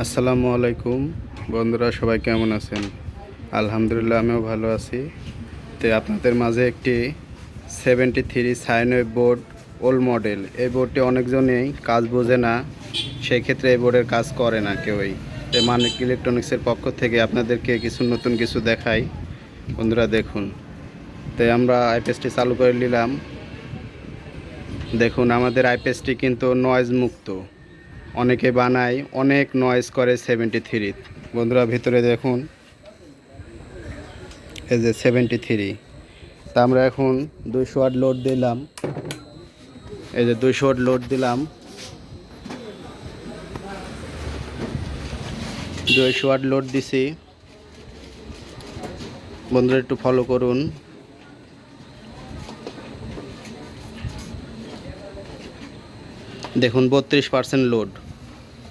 আসসালামু আলাইকুম। বন্ধুরা, সবাই কেমন আছেন? আলহামদুলিল্লাহ, আমিও ভালো আছি। তো আপনাদের মাঝে একটি seventy three sine wave board old model. এই বোর্ডটি অনেকজনেই কাজ বোঝে না সেই ক্ষেত্রে এই বোর্ডের কাজ করে না কেউই। তো মানিক ইলেকট্রনিক্সের পক্ষ থেকে আপনাদেরকে কিছু নতুন কিছু দেখাই। বন্ধুরা, দেখুন। তো আমরা আইপিএসটি চালু করে নিলাম। দেখুন, আমাদের আইপিএসটি কিন্তু নয়েজ মুক্ত। অনেকে বানায়, অনেক নয়েজ করে সেভেন্টি থ্রি বন্ধুরা, ভিতরে দেখুন। এই যে সেভেন্টি থ্রি তা আমরা এখন দুইশো ওয়াট লোড দিলাম। এই যে দুইশো ওয়াট লোড দিলাম। দুইশো ওয়াট লোড দিছি। বন্ধুরা, একটু ফলো করুন। দেখুন, বত্রিশ পার্সেন্ট লোড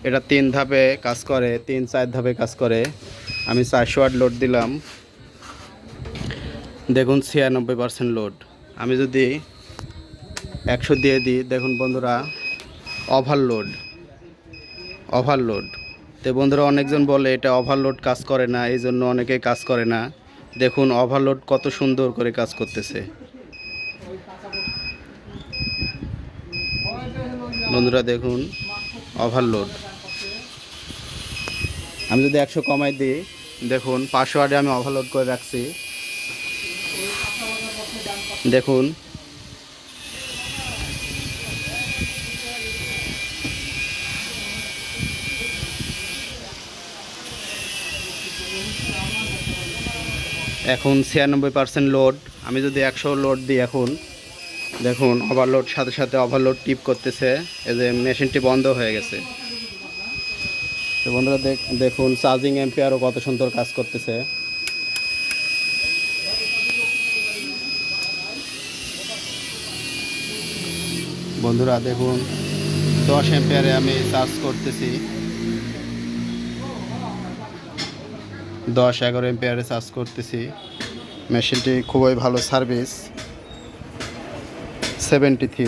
এটা তিন ধাপে কাজ করে, তিন, চার ধাপে কাজ করে। আমি চারশো ওয়াট লোড দিলাম। দেখুন, ছিয়ানব্বই পার্সেন্ট লোড আমি যদি একশো দিয়ে দিই, দেখুন বন্ধুরা ওভারলোড ওভারলোড তো বন্ধুরা, অনেকজন বলে এটা ওভারলোড কাজ করে না, এই জন্য অনেকে কাজ করে না। দেখুন ওভারলোড কত সুন্দর করে কাজ করতেছে। বন্ধুরা দেখুন ওভারলোড আমি যদি একশো কমাই দিই, দেখুন পাঁচশো ওয়ার্ডে আমি ওভারলোড করে রাখছি। দেখুন। এখন ছিয়ানব্বই পার্সেন্ট লোড আমি যদি একশো লোড দিই এখন দেখুন ওভারলোড সাথে সাথে ওভারলোড টিপ করতেছে। এই যে মেশিনটি বন্ধ হয়ে গেছে। তো বন্ধুরা দেখুন চার্জিং এম্পিয়ারও কত সুন্দর কাজ করতেছে। বন্ধুরা, দেখুন, দশ এম্পিয়ারে আমি চার্জ করতেছি। দশ, এগারো এম্পিয়ারে চার্জ করতেছি। মেশিনটি খুবই ভালো সার্ভিস সেভেন্টি থ্রি